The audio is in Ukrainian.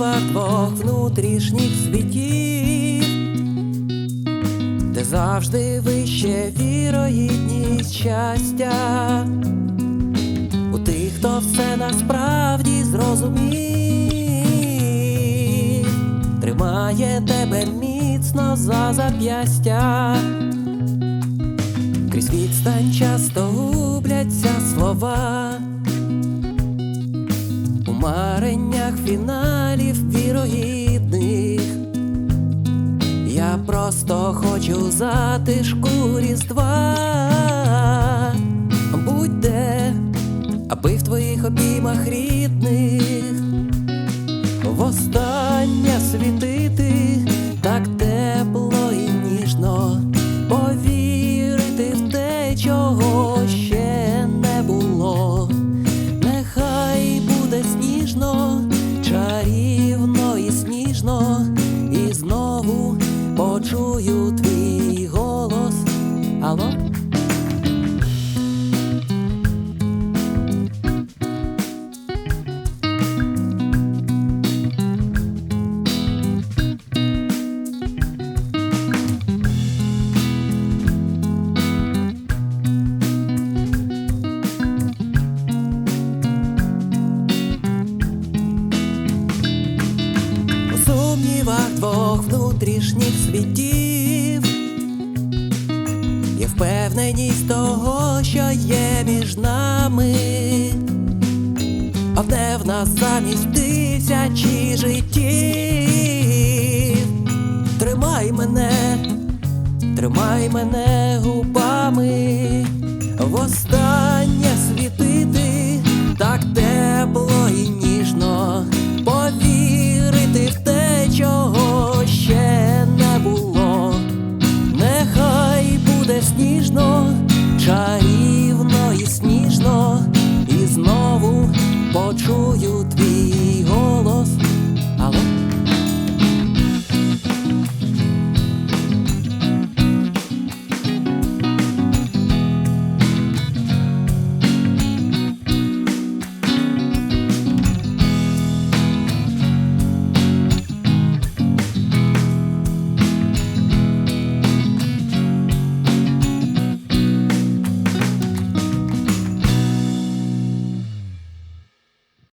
двох внутрішніх світів, де завжди вище вірогідність щастя, у тих, хто все насправді зрозумів, тримає тебе міцно за зап'ястя. Крізь відстань часто губляться слова у мареннях фіналів вірогідних. Я просто хочу затишку різдва. Будь де, аби в твоїх обіймах рідних востаннє світити так тепло і ніжно, повірити в те, чого ще не було. Нехай буде сніжно, почую внутрішніх світів. Є впевненість того, що є між нами, одне в нас замість тисячі життів. Тримай мене, тримай мене губами, востаннє світити так